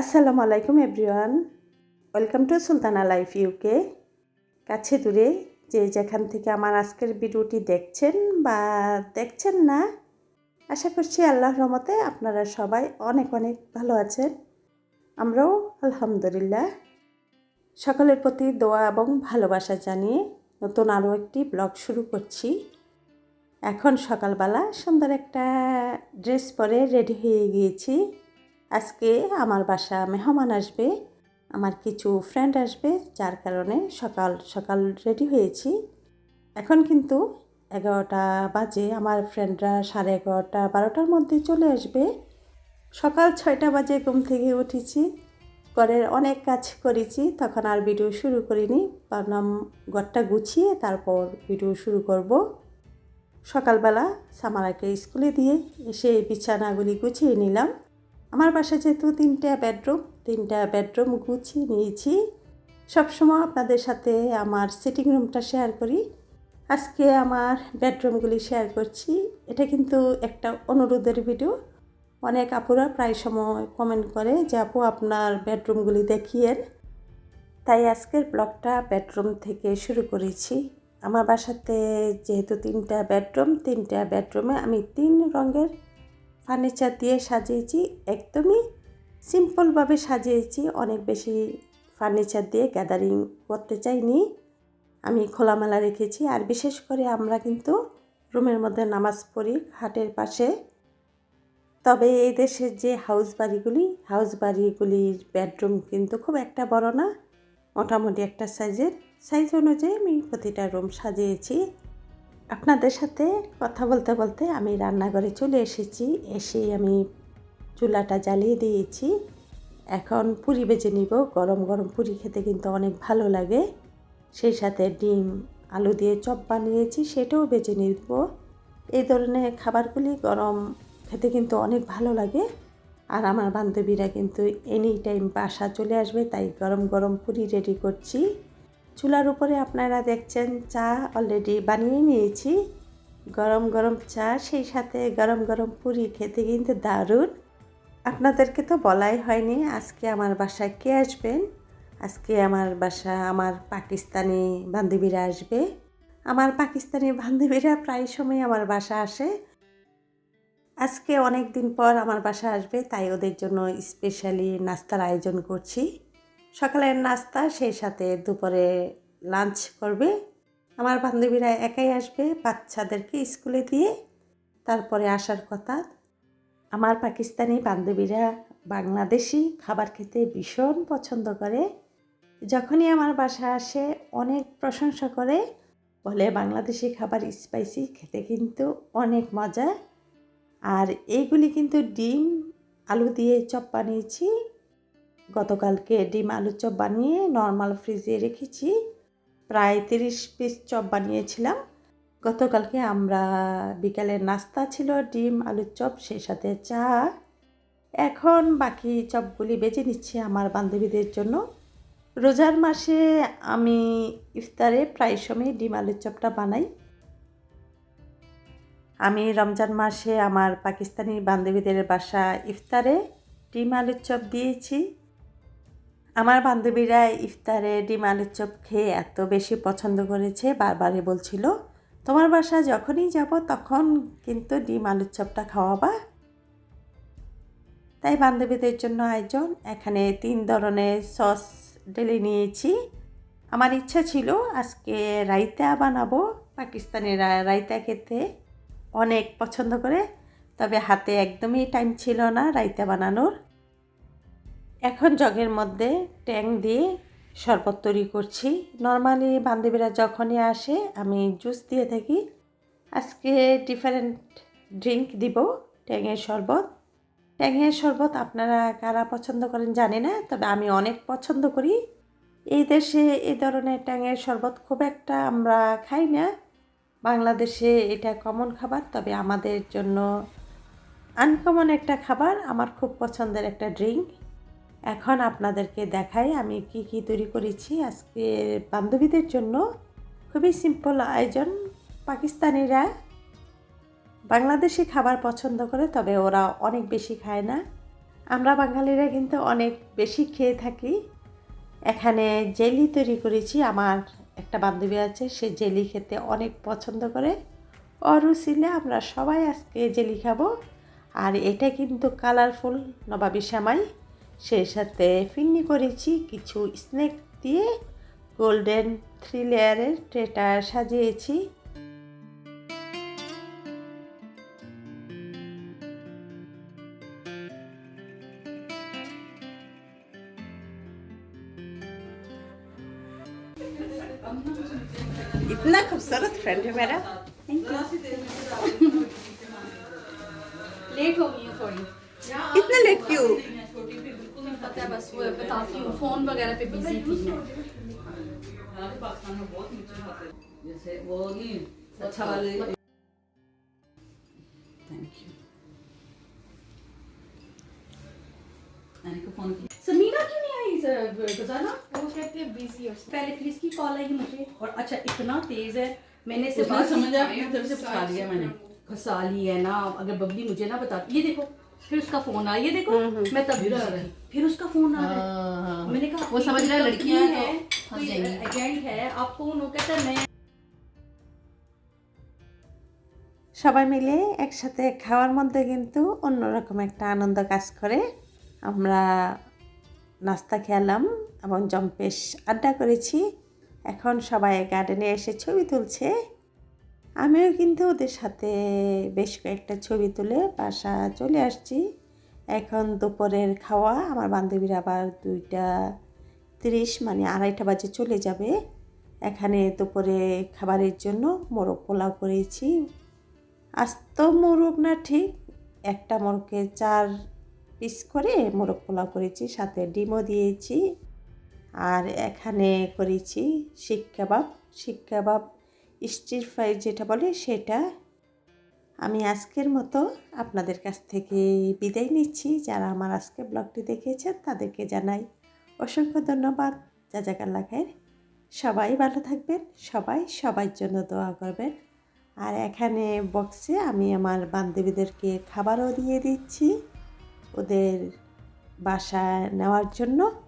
আসসালামু আলাইকুম everyone. Welcome to Sultana life UK কাছে দূরে যে যেখান থেকে আমার আজকের ভিডিওটি দেখছেন বা দেখছেন না, আশা করছি আল্লাহ রহমতে আপনারা সবাই অনেক অনেক ভালো আছেন। আমরাও আলহামদুলিল্লাহ। সকলের প্রতি দোয়া এবং ভালোবাসা জানিয়ে নতুন আরও একটি ব্লগ শুরু করছি। এখন সকালবেলা সুন্দর একটা ড্রেস পরে রেডি হয়ে গিয়েছি। আজকে আমার বাসা মেহমান আসবে, আমার কিছু ফ্রেন্ড আসবে, যার কারণে সকাল সকাল রেডি হয়েছি। এখন কিন্তু এগারোটা বাজে, আমার ফ্রেন্ডরা সাড়ে এগারোটা, বারোটার মধ্যে চলে আসবে। সকাল ছয়টা বাজে ঘুম থেকে উঠেছি, ঘরের অনেক কাজ করেছি, তখন আর ভিডিও শুরু করিনি, ভাবলাম ঘরটা গুছিয়ে তারপর ভিডিও শুরু করব। সকালবেলা সামারাকে স্কুলে দিয়ে এসে বিছানাগুলি গুছিয়ে নিলাম। আমার বাসা যেহেতু তিনটা বেডরুম তিনটা বেডরুম গুছিয়ে নিয়েছি। সবসময় আপনাদের সাথে আমার সিটিং রুমটা শেয়ার করি। আজকে আমার বেডরুমগুলি শেয়ার করছি। এটা কিন্তু একটা অনুরোধের ভিডিও অনেক আপুরা প্রায় সময় কমেন্ট করে যে, আপু, আপনার বেডরুমগুলি দেখিয়েন। তাই আজকের ব্লগটা বেডরুম থেকে শুরু করেছি। আমার বাসাতে যেহেতু তিনটা বেডরুম তিনটা বেডরুমে আমি তিন রঙের ফার্নিচার দিয়ে সাজিয়েছি, একদমই সিম্পলভাবে সাজিয়েছি। অনেক বেশি ফার্নিচার দিয়ে গ্যাদারিং করতে চাইনি। আমি খোলামেলা রেখেছি। আর বিশেষ করে আমরা কিন্তু রুমের মধ্যে নামাজ পড়ি খাটের পাশে। তবে এই দেশের যে হাউস বাড়িগুলি হাউস বাড়িগুলির বেডরুম কিন্তু খুব একটা বড় না, মোটামুটি একটা সাইজের সাইজ অনুযায়ী আমি প্রতিটা রুম সাজিয়েছি। আপনাদের সাথে কথা বলতে বলতে আমি রান্নাঘরে চলে এসেছি। এসেই আমি চুলাটা জ্বালিয়ে দিয়েছি। এখন পুরি বেজে নিব। গরম গরম পুরি খেতে কিন্তু অনেক ভালো লাগে। সেই সাথে ডিম, আলু দিয়ে চপ বানিয়েছি, সেটাও বেজে নিব। এই ধরনের খাবারগুলি গরম খেতে কিন্তু অনেক ভালো লাগে। আর আমার বান্ধবীরা কিন্তু এনি টাইম বাসা চলে আসবে, তাই গরম গরম পুরি রেডি করছি। চুলার উপরে আপনারা দেখছেন চা অলরেডি বানিয়ে নিয়েছি। গরম গরম চা, সেই সাথে গরম গরম পুরি খেতে কিন্তু দারুণ। আপনাদেরকে তো বলাই হয়নি, আজকে আমার বাসায় কে আসবেন? আজকে আমার বাসা, আমার পাকিস্তানি বান্ধবীরা আসবে। আমার পাকিস্তানি বান্ধবীরা প্রায় সময় আমার বাসা আসে। আজকে অনেক দিন পর আমার বাসা আসবে, তাই ওদের জন্য স্পেশালি নাস্তার আয়োজন করছি। সকালের নাস্তা, সেই সাথে দুপুরে লাঞ্চ করবে। আমার বান্ধবীরা একাই আসবে বাচ্চাদেরকে স্কুলে দিয়ে। তারপরে আসার কথা। আমার পাকিস্তানি বান্ধবীরা বাংলাদেশি, খাবার খেতে ভীষণ পছন্দ করে। যখনই আমার বাসা আসে, অনেক প্রশংসা করে। বলে, বাংলাদেশি খাবার স্পাইসি খেতে কিন্তু অনেক মজা। আর এইগুলি কিন্তু ডিম, আলু দিয়ে চপ বানিয়েছি। গতকালকে ডিম আলু চপ বানিয়ে নর্মাল ফ্রিজে রেখেছি। প্রায় তিরিশ পিস চপ বানিয়েছিলাম। গতকালকে আমরা বিকালের নাস্তা ছিল, ডিম আলুর চপ, সেই সাথে চা। এখন বাকি চপগুলি বেজে নিচ্ছি আমার বান্ধবীদের জন্য। রোজার মাসে আমি ইফতারে প্রায় সময় ডিম আলুর চপটা বানাই। আমি রমজান মাসে আমার পাকিস্তানি বান্ধবীদের বাসা ইফতারে ডিম আলুর চপ দিয়েছি। আমার বান্ধবীরা ইফতারে ডিম আলুর চপ খেয়ে এত বেশি পছন্দ করেছে, বারবারই বলছিল, তোমার বাসা যখনই যাব তখন কিন্তু ডিম আলুর চপটা খাওয়াবা। তাই বান্ধবীদের জন্য আয়োজন, এখানে তিন ধরনের সস ঢেলে নিয়েছি। আমার ইচ্ছা ছিল আজকে রাইতা বানাবো পাকিস্তানিরা রাইতা খেতে অনেক পছন্দ করে, তবে হাতে একদমই টাইম ছিল না রাইতা বানানোর। এখন জগের মধ্যে ট্যাং দিয়ে শরবত তৈরি করছি। নর্মালি বান্ধবীরা যখনই আসে, আমি জুস দিয়ে থাকি। আজকে ডিফারেন্ট ড্রিঙ্ক দিব ট্যাঙের শরবত। ট্যাঙের শরবত আপনারা কারা পছন্দ করেন জানি না, তবে আমি অনেক পছন্দ করি। এই দেশে এই ধরনের ট্যাঙের শরবত খুব একটা আমরা খাই না। বাংলাদেশে এটা কমন খাবার, তবে আমাদের জন্য আনকমন একটা খাবার, আমার খুব পছন্দের একটা ড্রিঙ্ক এখন আপনাদেরকে দেখাই আমি কি কি তৈরি করেছি। আজকে বান্ধবীদের জন্য খুবই সিম্পল আয়োজন। পাকিস্তানিরা বাংলাদেশি খাবার পছন্দ করে, তবে ওরা অনেক বেশি খায় না। আমরা বাঙালিরা কিন্তু অনেক বেশি খেয়ে থাকি। এখানে জেলি তৈরি করেছি। আমার একটা বান্ধবী আছে, সে জেলি খেতে অনেক পছন্দ করে। অরুচিলে আমরা সবাই আজকে জেলি খাব। আর এটা কিন্তু কালারফুল নবাবী শ্যামাই সেই সাথে ফিন্নি করেছি কিছু স্নেক দিয়ে গোল্ডেন থ্রি লেয়ারের ট্রেটা সাজিয়েছি इतना खूबसूरत फ्रेंड है मेरा लेट हो गई हूँ थोड़ी इतना लेट क्यों पता है बस वो बताती हूँ फ़ोन वगैरह पे बिज़ी थी। मैं जैसे वो नहीं अच्छा वाले थैंक यू फ़ोन किया। समीरा क्यों नहीं आई सर वो कहती है बिज़ी और पहले इसकी कॉल आई मुझे। और अच्छा इतना तेज है मैंने इसे बात समझ आया अपनी तरफ़ से फंसा लिया मैंने। फंसा ली है ना अगर बबली मुझे ना बताती ये देखो फिर उसका फोन आया ये देखो मैं तब फिर आ रहा है। फिर उसका फोन आ रहा है हाँ, मैंने कहा वो समझ रहा है लड़कियां हैं तो फंस कोई जाएंगी एजेंट है आप कौन हो कहता है मैं সবাই মিলে একসাথে খাওয়ার মধ্যে কিন্তু অন্যরকম একটা আনন্দ কাজ করে আমরা নাস্তা খেলাম এবং জম্পেশ আড্ডা করেছি এখন সবাই গার্ডেনে এসে ছবি তুলছে আমিও কিন্তু ওদের সাথে বেশ কয়েকটা ছবি তুলে বাসা চলে আসছি। এখন দুপুরের খাওয়া, আমার বান্ধবীরা আবার দুইটা তিরিশ মানে আড়াইটা বাজে চলে যাবে। এখানে দুপুরে খাবারের জন্য মোরগ পোলাও করেছি। আস্ত মোরগ না ঠিক, একটা মোরগকে চার পিস করে মোরগ পোলাও করেছি, সাথে ডিমও দিয়েছি। আর এখানে করেছি শিক কাবাব শিক কাবাব স্টির ফ্রাই যেটা বলে সেটা আমি আজকের মতো আপনাদের কাছ থেকে বিদায় নিচ্ছি। যারা আমার আজকে ব্লগটি দেখেছেন তাদেরকে জানাই অসংখ্য ধন্যবাদ। যা জাকাল্লা খায়ের। সবাই ভালো থাকবেন, সবাই সবার জন্য দোয়া করবেন। আর এখানে বক্সে আমি আমার বান্ধবীদেরকে খাবারও দিয়ে দিচ্ছি। ওদের বাসায় নেওয়ার জন্য